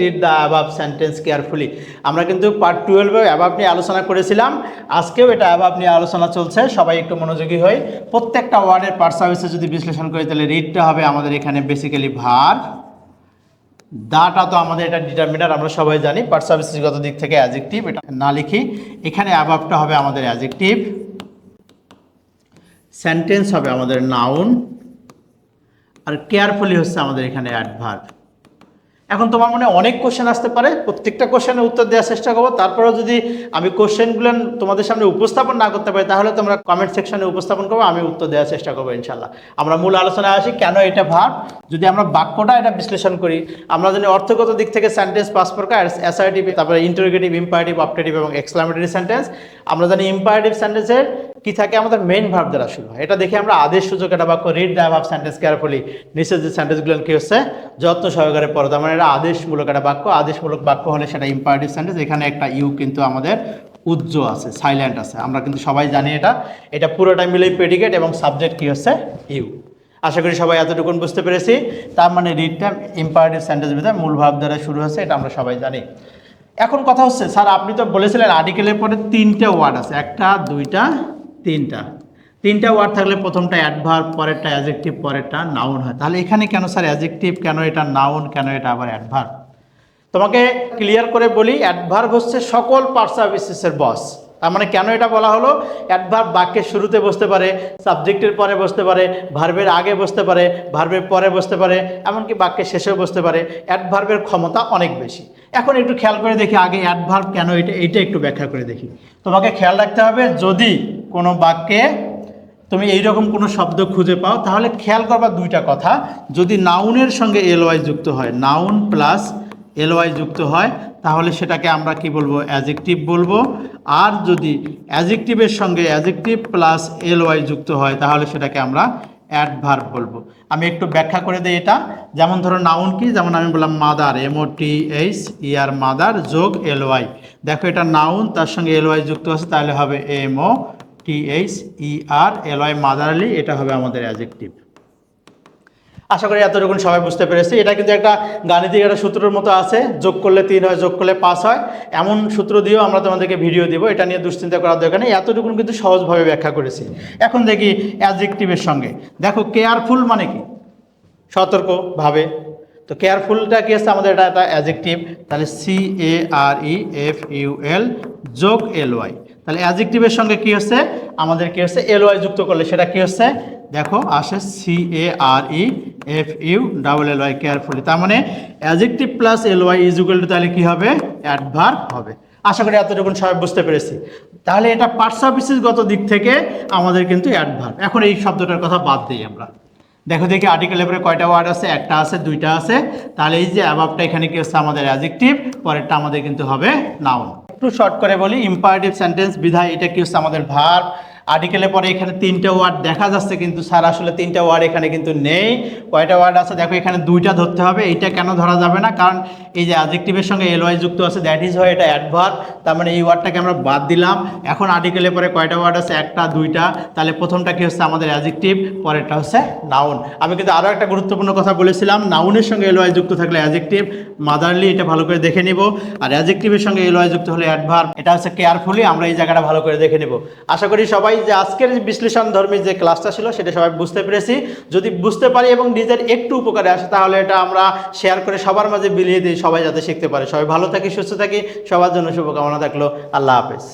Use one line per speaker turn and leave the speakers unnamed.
Read the above sentence carefully আমরা কিন্তু part টুয়েলভে অ্যাবাব নিয়ে আলোচনা করেছিলাম। আজকেও এটা অ্যাবাব নিয়ে আলোচনা চলছে। সবাই একটু মনোযোগী হই প্রত্যেকটা ওয়ার্ডের পার্ট সার্ভিসে যদি বিশ্লেষণ করি, তাহলে রিডটা হবে আমাদের এখানে বেসিক্যালি ভার দাটা তো আমাদের এটা ডিটারমিনার আমরা সবাই জানি। পার্ট সার্ভিসগত দিক থেকে অ্যাজেক্টিভ এটা না লিখি। এখানে অ্যাভাবটা হবে আমাদের অ্যাজেক্টিভ সেন্টেন্স হবে আমাদের নাউন আর কেয়ারফুলি হচ্ছে আমাদের এখানে অ্যাডভার্ব এখন তোমার মনে অনেক কোশ্চেন আসতে পারে, প্রত্যেকটা কোশ্চেনের উত্তর দেওয়ার চেষ্টা করব। তারপরেও যদি আমি কোশ্চেনগুলো তোমাদের সামনে উপস্থাপন না করতে পারি, তাহলে তোমরা কমেন্ট সেকশনে উপস্থাপন করব আমি উত্তর দেওয়ার চেষ্টা করব ইনশাল্লাহ আমরা মূল আলোচনায় আসি, কেন এটা ভাব যদি আমরা বাক্যটা এটা বিশ্লেষণ করি, আমরা জানি অর্থগত দিক থেকে সেন্টেন্স পাস প্রকার অ্যাসার্টিভ তারপরে ইন্টারোগেটিভ ইম্পারেটিভ অপটেটিভ এবং এক্সক্লামেটরি সেন্টেন্স আমরা জানি ইম্পারেটিভ সেন্টেন্সের কি থাকে? আমাদের মেইন ভার্ব দ্বারা শুরু হয়। এটা দেখে আমরা আদেশ সূচক একটা বাক্য read the above sentence carefully নিচের যে সেন্টেন্সগুলো কি হচ্ছে? যত্ন সহকারে পড়ো। তার মানে এটা আদেশমূলক একটা বাক্য। আদেশমূলক বাক্য হলে সেটা ইম্পারেটিভ সেন্টেন্স এখানে একটা ইউ কিন্তু আমাদের উজ্জ্ব আছে সাইলেন্ট আছে। আমরা কিন্তু সবাই জানি এটা। এটা পুরোটা মিলেই প্রেডিকেট এবং সাবজেক্ট কি হচ্ছে? ইউ আশা করি সবাই এতটুকুন বুঝতে পেরেছি। তার মানে রিডটা ইম্পারেটিভ সেন্টেন্স ভিতরে মূল ভাব দ্বারা শুরু হচ্ছে, এটা আমরা সবাই জানি। এখন কথা হচ্ছে, স্যার, আপনি তো বলেছিলেন আর্টিকেলের পরে তিনটে ওয়ার্ড আছে। একটা, দুইটা তিনটা। তিনটা ওয়ার্ড থাকলে প্রথমটা অ্যাডভার্ব পরেরটা অ্যাজেক্টিভ পরেরটা নাউন হয়। তাহলে এখানে কেন স্যার অ্যাজেক্টিভ কেন এটা নাউন কেন এটা আবার অ্যাডভার্ব তোমাকে ক্লিয়ার করে বলি অ্যাডভার্ব হচ্ছে সকল পার্ট সার্ভিসেসের বস তার মানে কেন এটা বলা হলো? অ্যাডভার্ব বাক্যের শুরুতে বসতে পারে সাবজেক্টের পরে বসতে পারে ভার্বের আগে বসতে পারে ভার্বের পরে বসতে পারে, এমনকি বাক্যের শেষেও বসতে পারে। অ্যাডভার্বের ক্ষমতা অনেক বেশি। এখন একটু খেয়াল করে দেখি, আগে অ্যাডভার্ব কেন এটা এইটা একটু ব্যাখ্যা করে দেখি। তোমাকে খেয়াল রাখতে হবে, যদি কোনো বাক্যে তুমি এইরকম কোনো শব্দ খুঁজে পাও, তাহলে খেয়াল করবা দুইটা কথা। যদি নাউনের সঙ্গে এলওয়াই যুক্ত হয় নাউন প্লাস এলওয়াই যুক্ত হয়, তাহলে সেটাকে আমরা কি বলব? অ্যাজেক্টিভ বলব। আর যদি অ্যাজেক্টিভের সঙ্গে অ্যাজেক্টিভ প্লাস এলওয়াই যুক্ত হয়, তাহলে সেটাকে আমরা অ্যাডভার্ব বলব। আমি একটু ব্যাখ্যা করে দিই এটা। যেমন ধরো নাউন কি? যেমন আমি বললাম mother M O T H E R mother যোগ এলওয়াই দেখো এটা নাউন তার সঙ্গে এলওয়াই যুক্ত আছে, তাহলে হবে M O T H E R L Y motherly এটা হবে আমাদের অ্যাজেক্টিভ আশা করি এতটুকুন সবাই বুঝতে পেরেছি। এটা কিন্তু একটা গাণিতিক একটা সূত্রের মতো আছে, যোগ করলে তিন হয়, যোগ করলে পাঁচ হয়। এমন সূত্র দিয়েও আমরা তোমাদেরকে ভিডিও দিব, এটা নিয়ে দুশ্চিন্তা করার দরকার নেই। এতটুকুন কিন্তু সহজভাবে ব্যাখ্যা করেছি। এখন দেখি অ্যাজেক্টিভের সঙ্গে। দেখো কেয়ারফুল মানে কি? সতর্কভাবে তো কেয়ারফুলটা কি হচ্ছে আমাদের এটা একটা অ্যাজেক্টিভ তাহলে C A R E F U L যোগ এল ওয়াই তাহলে অ্যাজেক্টিভের সঙ্গে কি হচ্ছে? আমাদের কি হচ্ছে? এল ওয়াই যুক্ত করলে সেটা কি হচ্ছে? দেখো, আসে C A R E F U double L Y carefully তার মানে adjective plus L Y is equal to তাহলে কি হবে? অ্যাডভার্ব হবে। আশা করি এতটুকু সবাই বুঝতে পেরেছি। তাহলে এটা পার্ট সার্ভিসেসগত দিক থেকে আমাদের কিন্তু অ্যাডভার্ব এখন এই শব্দটার কথা বাদ দিই আমরা। দেখো দেখি আর্টিকেলের এবারে কয়টা ওয়ার্ড আছে, একটা আছে, দুইটা আছে। তাহলে এই যে অ্যাভাবটা এখানে কি হচ্ছে? আমাদের অ্যাজেক্টিভ পরেরটা আমাদের কিন্তু হবে নাউন একটু শর্ট করে বলি ইম্পারেটিভ সেন্টেন্স বিধায় এটা কি হচ্ছে? আমাদের ভার্ব আর্টিকেলের পরে এখানে তিনটে ওয়ার্ড দেখা যাচ্ছে কিন্তু স্যার আসলে তিনটা ওয়ার্ড এখানে কিন্তু নেই। কয়টা ওয়ার্ড আছে? দেখো এখানে দুইটা ধরতে হবে। এইটা কেন ধরা যাবে না? কারণ এই যে অ্যাজেক্টিভের সঙ্গে এলওয়াই যুক্ত আছে দ্যাট ইজ হয় এটা অ্যাডভার্ব তার মানে এই ওয়ার্ডটাকে আমরা বাদ দিলাম। এখন আর্টিকেলের পরে কয়টা ওয়ার্ড আছে? একটা, দুইটা। তাহলে প্রথমটা কি হচ্ছে? আমাদের অ্যাজেক্টিভ পরেরটা হচ্ছে নাউন আমি কিন্তু আরও একটা গুরুত্বপূর্ণ কথা বলেছিলাম। নাউনের সঙ্গে এলওয়াই যুক্ত থাকলে অ্যাজেক্টিভ মাদারলি এটা ভালো করে দেখে নিব। আর অ্যাজেক্টিভের সঙ্গে এলওয়াই যুক্ত হলে অ্যাডভার্ব এটা হচ্ছে কেয়ারফুলি আমরা এই জায়গাটা ভালো করে দেখে নিব। আশা করি সবাই যে আজকের বিশ্লেষণ ধর্মী যে ক্লাসটা ছিল, সেটা সবাই বুঝতে পেরেছি। যদি বুঝতে পারি এবং নিজের একটু উপকারে আসে, তাহলে এটা আমরা শেয়ার করে সবার মাঝে বিলিয়ে দিই, সবাই যাতে শিখতে পারে। সবাই ভালো থাকি, সুস্থ থাকি, সবার জন্য শুভকামনা থাকল। আল্লাহ হাফেজ।